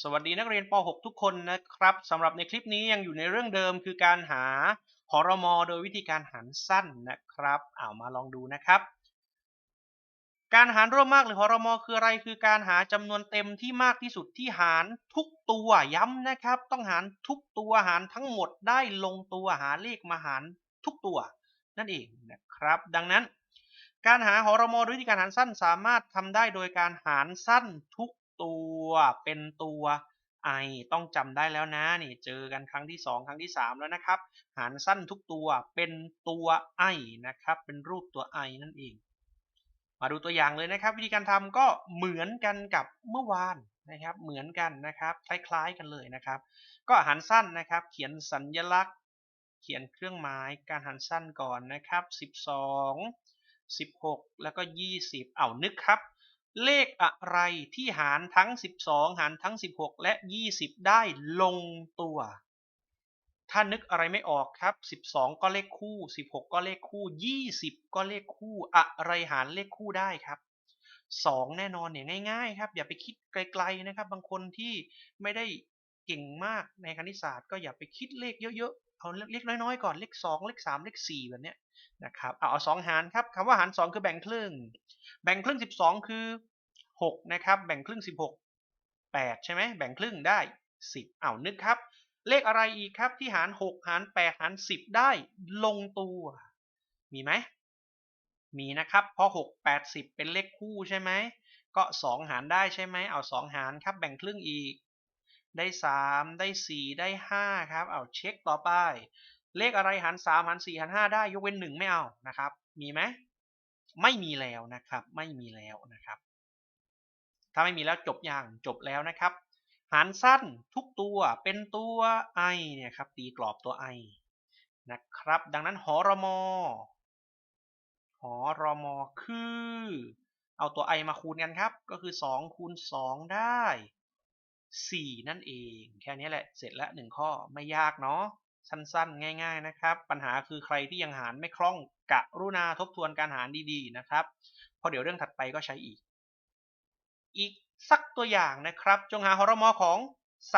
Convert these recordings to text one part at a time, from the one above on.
สวัสดีนักเรียนป .6 ทุกคนนะครับสำหรับในคลิปนี้ยังอยู่ในเรื่องเดิมคือการหาหรมโดยวิธีการหารสั้นนะครับเอามาลองดูนะครับ การหารร่วมมากหรือหรมคืออะไรคือการหาจำนวนเต็มที่มากที่สุดที่หารทุกตัวย้ำนะครับ ต้องหารทุกตัวหารทั้งหมดได้ลงตัวหาเลขมาหารทุกตัว นั่นเองนะครับ ดังนั้น การหาหรมโดยวิธีการหารสั้นสามารถทำได้โดยการหารสั้นทุก ตัวเป็นตัว i ต้องจำได้แล้วนะนี่เจอกันครั้งที่ 2 ครั้งที่ 3 แล้วนะครับ หารสั้นทุกตัวเป็นตัว i นะครับ เป็นรูปตัว i นั่นเอง มาดูตัวอย่างเลยนะครับ วิธีการทำก็เหมือนกันกับเมื่อวานนะครับ เหมือนกันนะครับ คล้ายๆกันเลยนะครับ ก็หารสั้นนะครับ เขียนสัญลักษณ์ เขียนเครื่องหมายการหารสั้นก่อนนะครับ 12 16 แล้วก็ 20 เอานึกครับ เลขอะไรที่หารทั้ง 12 หารทั้ง 16 และ 20 ได้ลงตัว ถ้านึกอะไรไม่ออกครับ 12 ก็เลขคู่ 16 ก็เลขคู่ 20 ก็เลขคู่ อะไรหารเลขคู่ได้ครับ 2 แน่นอนเนี่ยง่าย ๆ ครับ อย่าไปคิดไกล ๆนะครับ บางคนที่ไม่ได้ เก่งมากในคณิตศาสตร์ก็อย่าไปคิดเลขเยอะๆ เอาเลขน้อยๆก่อนเลข 2 เลข 3 เลข 4 แบบเนี้ยนะครับเอาเอา2หารครับคำว่าหาร 2 คือแบ่งครึ่ง แบ่งครึ่ง 12 คือ 6 นะครับ แบ่งครึ่ง 16 8 ใช่ไหมแบ่งครึ่งได้ 10เอานึกครับ เลขอะไรอีกครับที่หาร 6 หาร 8 หาร 10 ได้ลงตัว มีไหมมีนะครับเพราะ6 8 10เป็นเลขคู่ใช่ไหมก็ 2 หารได้ใช่ไหมเอา 2 หารครับแบ่งครึ่งอีก ได้ 3 ได้ 4 ได้5ครับเอาเช็คต่อไป เลขอะไรหาร3หาร4หาร5ได้ยกเว้น 1 ไม่เอานะครับ มีไหมไม่มีแล้วนะครับ ไม่มีแล้วนะครับ ถ้าไม่มีแล้วจบอย่างจบแล้วนะครับ หารสั้นทุกตัวเป็นตัว i เนี่ยครับตีกรอบตัว i นะครับ ดังนั้นหอรมหอรมคือ เอาตัว i มาคูณกันครับ ก็คือ 2 คูณ 2 ได้ 4 นั่นเอง แค่นี้แหละเสร็จแล้ว1ข้อไม่ยากเนาะสั้นๆ ง่าย ๆนะครับ ปัญหาคือใครที่ยังหารไม่คล่องกะรุณาทบทวนการหารดีๆนะครับเพราะเดี๋ยวเรื่องถัดไปก็ใช้อีก อีกสักตัวอย่างนะครับ จงหาหรมของ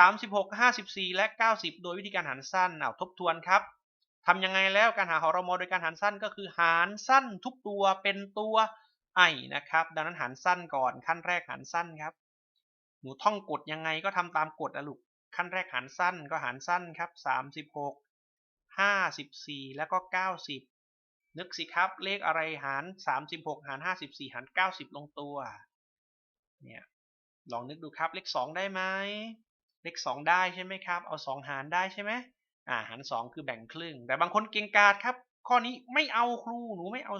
36 54 และ 90 โดยวิธีการหารสั้นเอาทบทวนครับทำยังไงแล้วการหาหรมโดยการหารสั้นก็คือหารสั้นทุกตัวเป็นตัว i นะครับ ดังนั้นหารสั้นก่อนขั้นแรกหารสั้นครับ หนูท่องกฎยังไงก็ทำตามกฎนะลูก ขั้นแรกหารสั้นก็หารสั้นครับ36 54แล้วก็90นึกสิครับ เลขอะไรหาร36หาร54หาร90ลงตัว เนี่ย ลองนึกดูครับ เลข2ได้ไหม เลข2ได้ใช่ไหมครับ เอา2หารได้ใช่ไหมอ่า หาร2คือแบ่งครึ่ง แต่บางคนเก่งกาจครับ ข้อนี้ไม่เอาครู หนูไม่เอา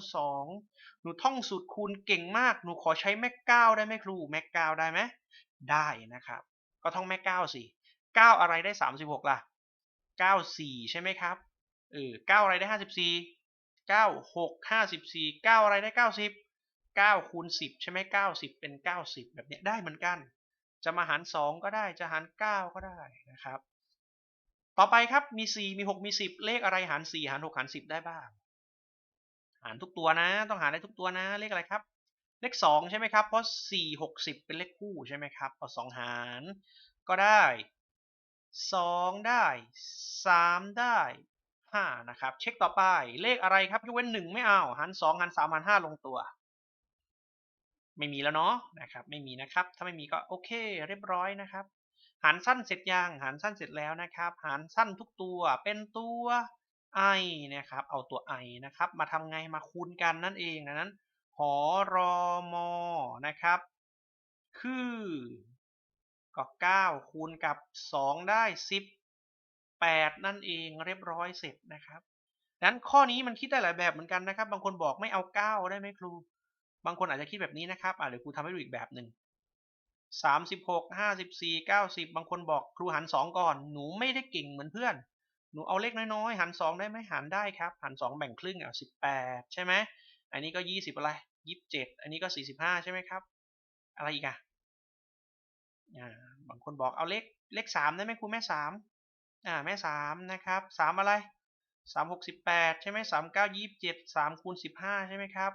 2หนูท่องสูตรคูณเก่งมาก หนูขอใช้แม่เก้าได้ไหมครู แม่เก้าได้ไหม ได้นะครับ ก็ท่องแม่เก้าสิเก้าอะไรได้ 36 ล่ะ 94 ใช่ไหมครับเออ9อะไรได้ 54 9 6 54 9 อะไรได้ 90 9คูณ10 ใช่ไหม90 เป็น 90 แบบนี้ได้เหมือนกัน จะมาหาร 2 ก็ได้จะหาร 9 ก็ได้นะครับ ต่อไปครับมี 4 มี 6 มี 10 เลขอะไรหาร 4 หาร 6 หาร 10 ได้บ้าง หารทุกตัวนะ ต้องหารได้ทุกตัวนะเลขอะไรครับ เลข2ใช่ไหมครับ เพราะ4 6 10เป็นเลขคู่ใช่ไหมครับ เอา2หาร ก็ได้2ได้3ได้5นะครับ เช็คต่อไปเลขอะไรครับยกเว้น1ไม่เอาหาร2หาร3หาร5ลงตัว ไม่มีแล้วเนาะนะครับ ไม่มีนะครับ ถ้าไม่มีก็โอเค เรียบร้อยนะครับ หารสั้นเสร็จยังหารสั้นเสร็จแล้วนะครับ หารสั้นทุกตัวเป็นตัว i นะครับ เอาตัว i นะครับ มาทำไงมาคูณกันนั่นเองดังนั้น หอรมนะครับ คือก็9คูณกับ 2 ได้ 18 นั่นเองเรียบร้อยเสร็จนะครับนั้นข้อนี้มันคิดได้หลายแบบเหมือนกันนะครับ บางคนบอกไม่เอา 9 ได้ไหมครู บางคนอาจจะคิดแบบนี้นะครับอ่าเดี๋ยวครูทำให้ดูอีกแบบหนึ่ง36 54 90 บางคนบอกครูหาร2ก่อน หนูไม่ได้เก่งเหมือนเพื่อน หนูเอาเลขน้อยๆหาร2ได้ไหมหารได้ครับหาร2แบ่งครึ่งอะ18 ใช่ไหม อันนี้ก็20อะไร27อันนี้ก็45ใช่ไหมครับ อะไรอีกอะอ่าบางคนบอกเอาเลขเลขสามได้ไหมครูแม่สามอ่าแม่สามนะครับสามอะไรสามหกสิบแปดใช่ไหมสามเก้ายี่สิบเจ็ดสามคูณสิบห้าใช่ไหมครับ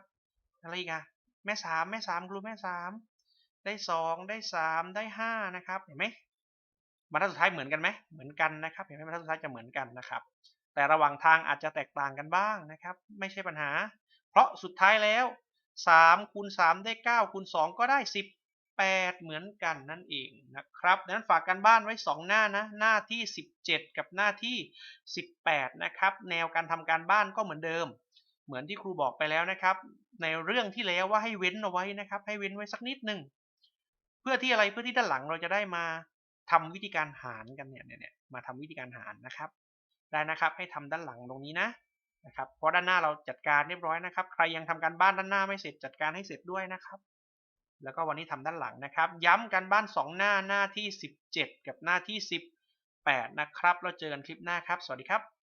อะไรอีกอะแม่สามแม่สามครูแม่สามได้สองได้สามได้ห้านะครับเห็นไหมบรรทัดสุดท้ายเหมือนกันไหมเหมือนกันนะครับ เห็นไหมบรรทัดสุดท้ายจะเหมือนกันนะครับ แต่ระหว่างทางอาจจะแตกต่างกันบ้างนะครับ ไม่ใช่ปัญหา เพราะสุดท้ายแล้ว3คูณ3ได้9คูณ2ก็ได้ 18 เหมือนกันนั่นเองนะครับดังนั้นฝากกันบ้านไว้ 2 หน้านะ หน้าที่ 17 กับหน้าที่ 18 นะครับ แนวการทำการบ้านก็เหมือนเดิม เหมือนที่ครูบอกไปแล้วนะครับ ในเรื่องที่แล้วว่าให้เว้นเอาไว้นะครับ ให้เว้นไว้สักนิดหนึ่ง เพื่อที่อะไร เพื่อที่ด้านหลังเราจะได้มาทำวิธีการหารกันเนี่ยเนี่ยมาทำวิธีการหารนะครับ ได้นะครับ ให้ทำด้านหลังตรงนี้นะ นะครับเพราะด้านหน้าเราจัดการเรียบร้อยนะครับ ใครยังทำการบ้านด้านหน้าไม่เสร็จจัดการให้เสร็จด้วยนะครับ แล้วก็วันนี้ทำด้านหลังนะครับ ย้ำกันบ้าน 2 หน้าหน้าที่ 17 กับหน้าที่ 18 นะครับ เราเจอกันคลิปหน้าครับ สวัสดีครับ